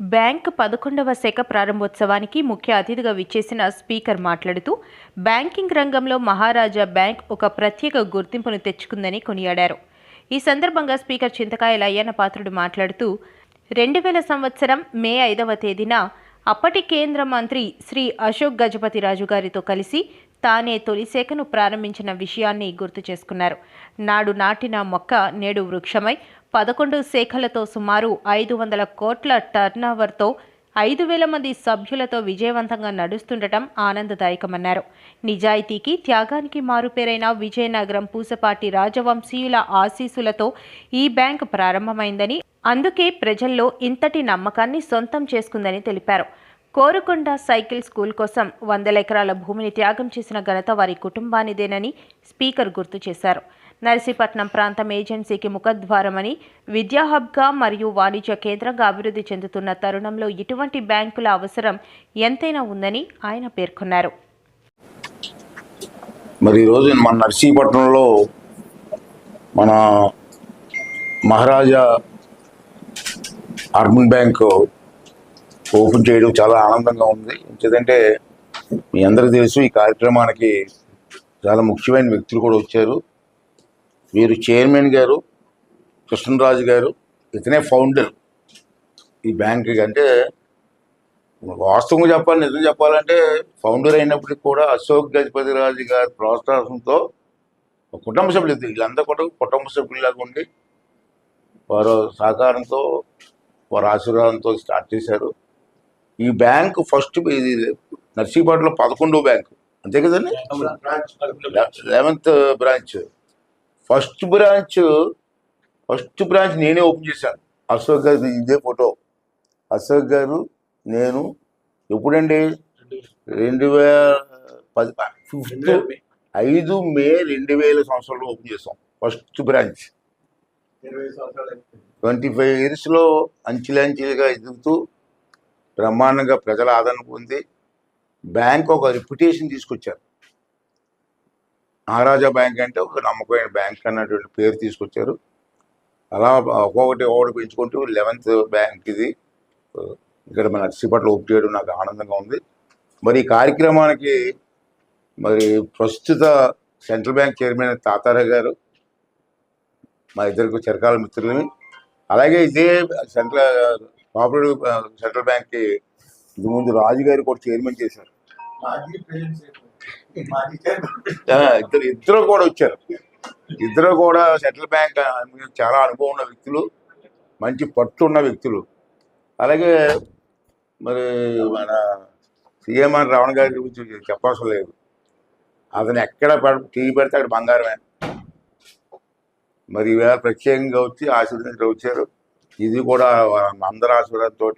Bank పదకొండవ శాఖ ప్రారంభోత్సవానికి ముఖ్య అతిథిగా విచ్చేసిన స్పీకర్ మాట్లాడుతూ బ్యాంకింగ్ రంగంలో మహారాజా బ్యాంక్ ఒక ప్రత్యేక గుర్తింపును తెచ్చుకుందని కొనియాడారు. ఈ సందర్భంగా స్పీకర్ చింతకాయల అయ్యన్న పాత్రుడు మాట్లాడుతూ రెండు వేల సంవత్సరం మే ఐదవ తేదీన అప్పటి కేంద్ర మంత్రి శ్రీ అశోక్ గజపతి రాజు గారితో కలిసి తానే తొలిసేకను ప్రారంభించిన విషయాన్ని గుర్తు చేసుకున్నారు. నాడు నాటిన మొక్క నేడు వృక్షమై పదకొండు శాఖలతో సుమారు ఐదు వందల కోట్ల టర్నోవర్తో ఐదు వేల మంది సభ్యులతో విజయవంతంగా నడుస్తుండటం ఆనందదాయకమన్నారు. నిజాయితీకి త్యాగానికి మారుపేరైన విజయనగరం పూసపాటి రాజవంశీయుల ఆశీసులతో ఈ బ్యాంక్ ప్రారంభమైందని అందుకే ప్రజల్లో ఇంతటి నమ్మకాన్ని సొంతం చేసుకుందని తెలిపారు. కోరుకొండ సైకిల్ స్కూల్ కోసం వందల ఎకరాల భూమిని త్యాగం చేసిన ఘనత వారి కుటుంబానిదేనని స్పీకర్ గుర్తు చేశారు. నర్సీపట్నం ప్రాంతం ఏజెన్సీకి ముఖద్వారమని విద్యా హబ్గా మరియు వాణిజ్య కేంద్రంగా అభివృద్ధి చెందుతున్న తరుణంలో ఇటువంటి బ్యాంకుల అవసరం ఎంతైనా ఉందని ఆయన పేర్కొన్నారు. మరి ఈరోజు మన నర్సీపట్నంలో మన మహారాజా అర్బన్ బ్యాంకు ఓపెన్ చేయడం చాలా ఆనందంగా ఉంది. ఎందుకంటే మీ అందరికీ తెలుసు ఈ కార్యక్రమానికి చాలా ముఖ్యమైన వ్యక్తులు కూడా వచ్చారు. వీరు చైర్మన్ గారు కృష్ణరాజు గారు ఇతనే ఫౌండర్ ఈ బ్యాంక్కి అంటే వాస్తవంగా చెప్పాలి నిజం చెప్పాలంటే ఫౌండర్ అయినప్పటికీ కూడా అశోక్ గజపతి రాజు గారి ప్రోత్సాహంతో కుటుంబ సభ్యులు వీళ్ళందరూ కూడా కుటుంబ సభ్యులాగా ఉండి వారు సహకారంతో వారి ఆశీర్వాదంతో స్టార్ట్ చేశారు. ఈ బ్యాంక్ ఫస్ట్ ఇది నర్సీపట్నంలో పదకొండో బ్యాంకు. అంతే కదండి? Eleventh branch. First branch first branch నేనే ఓపెన్ చేశాను. అశోక్ గారు ఇదే ఫోటో. అశోక్ గారు నేను ఎప్పుడండి? రెండు వేల పది ఫిఫ్త్ ఐదు మే రెండు వేల సంవత్సరంలో ఓపెన్ చేసాం ఫస్ట్ బ్రాంచ్. ట్వంటీ ఫైవ్ ఇయర్స్లో అంచెలంచెలుగా ఎదుగుతూ బ్రహ్మాండంగా ప్రజల ఆదరణ పొంది బ్యాంక్ ఒక రిప్యుటేషన్ తీసుకొచ్చారు. మహారాజా బ్యాంక్ అంటే ఒక నమ్మకమైన బ్యాంక్ అన్నటువంటి పేరు తీసుకొచ్చారు. అలా ఒక్కొక్కటి ఒకటి పెంచుకుంటూ లెవెన్త్ బ్యాంక్ ఇది. ఇక్కడ మన నర్సీపట్ల ఓపెన్ చేయడం నాకు ఆనందంగా ఉంది. మరి ఈ కార్యక్రమానికి మరి ప్రస్తుత సెంట్రల్ బ్యాంక్ చైర్మన్ తాతారావు గారు మా ఇద్దరికి చిరకాల మిత్రులని అలాగే ఇదే సెంట్రల్ కోఆపరేటివ్ సెంట్రల్ బ్యాంక్కి ఇది ముందు రాజు గారు కూడా చైర్మన్ చేశారు. ఇద్దరు ఇద్దరు కూడా వచ్చారు. ఇద్దరు కూడా సెంట్రల్ బ్యాంక్ చాలా అనుభవం ఉన్న వ్యక్తులు మంచి పట్టు ఉన్న వ్యక్తులు. అలాగే మరి మన సీఎంఆర్ రావణ గారి గురించి చెప్పవసరం లేదు. అతను ఎక్కడ టీవీ పెడితే అక్కడ బంగారమే. మరి ఈవేళ ప్రత్యేకంగా వచ్చి ఆశీర్వదించడం వచ్చారు. ఇది కూడా అందరి ఆశీర్వాదంతో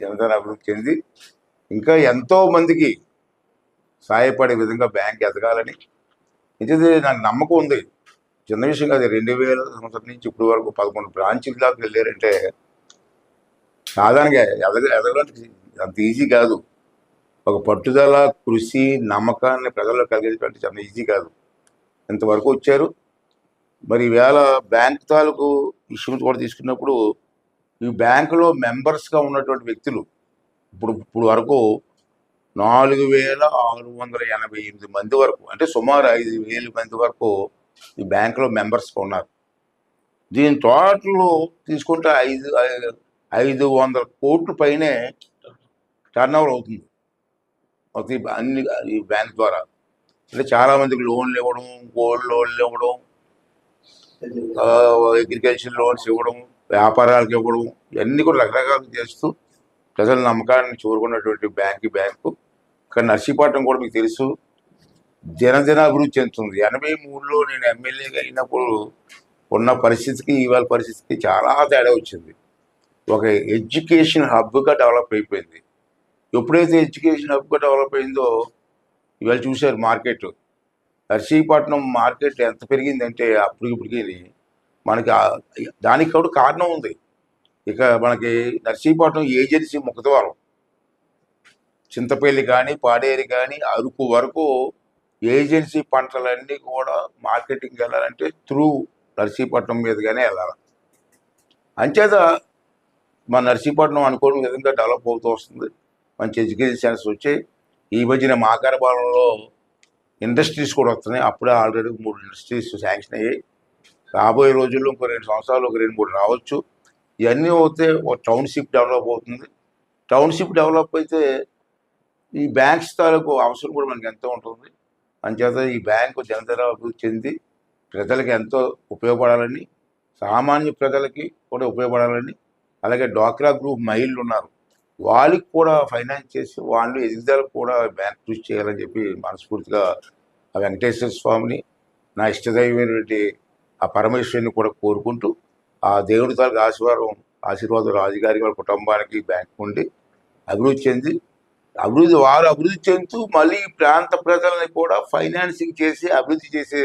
జనధన అభివృద్ధి చెంది ఇంకా ఎంతో మందికి సహాయపడే విధంగా బ్యాంక్ ఎదగాలని. ఇది నాకు నమ్మకం ఉంది. చిన్న విషయం కాదు రెండు వేల సంవత్సరం నుంచి ఇప్పటి వరకు పదకొండు బ్రాంచీల దాకా వెళ్ళారంటే సాధారణంగా ఎదగ ఎదగడానికి అంత ఈజీ కాదు. ఒక పట్టుదల కృషి నమ్మకాన్ని ప్రజల్లో కలిగేటువంటి చాలా ఈజీ కాదు. ఇంతవరకు వచ్చారు. మరి ఈవేళ బ్యాంక్ తాలూకు ఇష్యూస్ కూడా తీసుకున్నప్పుడు ఈ బ్యాంకులో మెంబర్స్గా ఉన్నటువంటి వ్యక్తులు ఇప్పుడు ఇప్పుడు వరకు నాలుగు వేల ఆరు వందల ఎనభై ఎనిమిది మంది వరకు అంటే సుమారు ఐదు వేల మంది వరకు ఈ బ్యాంకులో మెంబర్స్గా ఉన్నారు. దీని టోటల్ తీసుకుంటే ఐదు ఐదు వందల కోట్ల పైనే టర్న్ ఓవర్ అవుతుంది. ప్రతి అన్ని ఈ బ్యాంక్ ద్వారా. అంటే చాలా మందికి లోన్లు ఇవ్వడం గోల్డ్ లోన్లు ఇవ్వడం అగ్రికల్చర్ లోన్స్ ఇవ్వడం వ్యాపారాలకు ఇవ్వడం ఇవన్నీ కూడా రకరకాలు చేస్తూ ప్రజల నమ్మకాన్ని చూరుకున్నటువంటి బ్యాంక్ బ్యాంకు. ఇక్కడ నర్సీపట్నం కూడా మీకు తెలుసు దినదిన అభివృద్ధి చెందుతుంది. ఎనభై మూడులో నేను ఎమ్మెల్యేగా అయినప్పుడు ఉన్న పరిస్థితికి ఇవాళ పరిస్థితికి చాలా తేడా వచ్చింది. ఒక ఎడ్యుకేషన్ హబ్గా డెవలప్ అయిపోయింది. ఎప్పుడైతే ఎడ్యుకేషన్ హబ్గా డెవలప్ అయిందో ఇవాళ చూశారు మార్కెట్. నర్సీపట్నం మార్కెట్ ఎంత పెరిగిందంటే అప్పటికిప్పటికి మనకి దానికి కూడా కారణం ఉంది. ఇక మనకి నర్సీపట్నం ఏజెన్సీ ముఖద్వారం. చింతపల్లి కానీ పాడేరు కానీ అరకు వరకు ఏజెన్సీ పంటలన్నీ కూడా మార్కెటింగ్ వెళ్ళాలంటే త్రూ నర్సీపట్నం మీదుగానే వెళ్ళాలి. అంచేత మన నర్సీపట్నం అనుకోని విధంగా డెవలప్ అవుతూ వస్తుంది. మంచి ఎడ్యుకేషన్ సెంటర్స్ వచ్చాయి. ఈ మధ్యన మాకారపాలెంలో ఇండస్ట్రీస్ కూడా వస్తున్నాయి. అప్పుడే ఆల్రెడీ మూడు ఇండస్ట్రీస్ శాంక్షన్ అయ్యాయి. రాబోయే రోజుల్లో ఇంకో రెండు సంవత్సరాలు ఒక రెండు మూడు రావచ్చు. ఇవన్నీ అవుతే ఒక టౌన్షిప్ డెవలప్ అవుతుంది. టౌన్షిప్ డెవలప్ అయితే ఈ బ్యాంక్స్ తాలూకు అవసరం కూడా మనకి ఎంతో ఉంటుంది. అంచేత ఈ బ్యాంకు జనతర అభివృద్ధి చెంది ప్రజలకు ఎంతో ఉపయోగపడాలని సామాన్య ప్రజలకి కూడా ఉపయోగపడాలని అలాగే డ్వాక్రా గ్రూప్ మహిళలు ఉన్నారు. వాళ్ళకి కూడా ఫైనాన్స్ చేసి వాళ్ళు ఎదుగుదలకు కూడా బ్యాంక్ కృషి చేయాలని చెప్పి మనస్ఫూర్తిగా ఆ వెంకటేశ్వర స్వామిని నా ఇష్టదైవమైనటువంటి ఆ పరమేశ్వరుని కూడా కోరుకుంటూ ఆ దేవుడి తాలూకు ఆశీర్వాదం ఆశీర్వాదం రాజుగారి వాళ్ళ కుటుంబానికి బ్యాంక్ ఉండి అభివృద్ధి చెంది అభివృద్ధి వారు అభివృద్ధి చెందుతూ మళ్ళీ ఈ ప్రాంత ప్రజల్ని కూడా ఫైనాన్సింగ్ చేసి అభివృద్ధి చేసే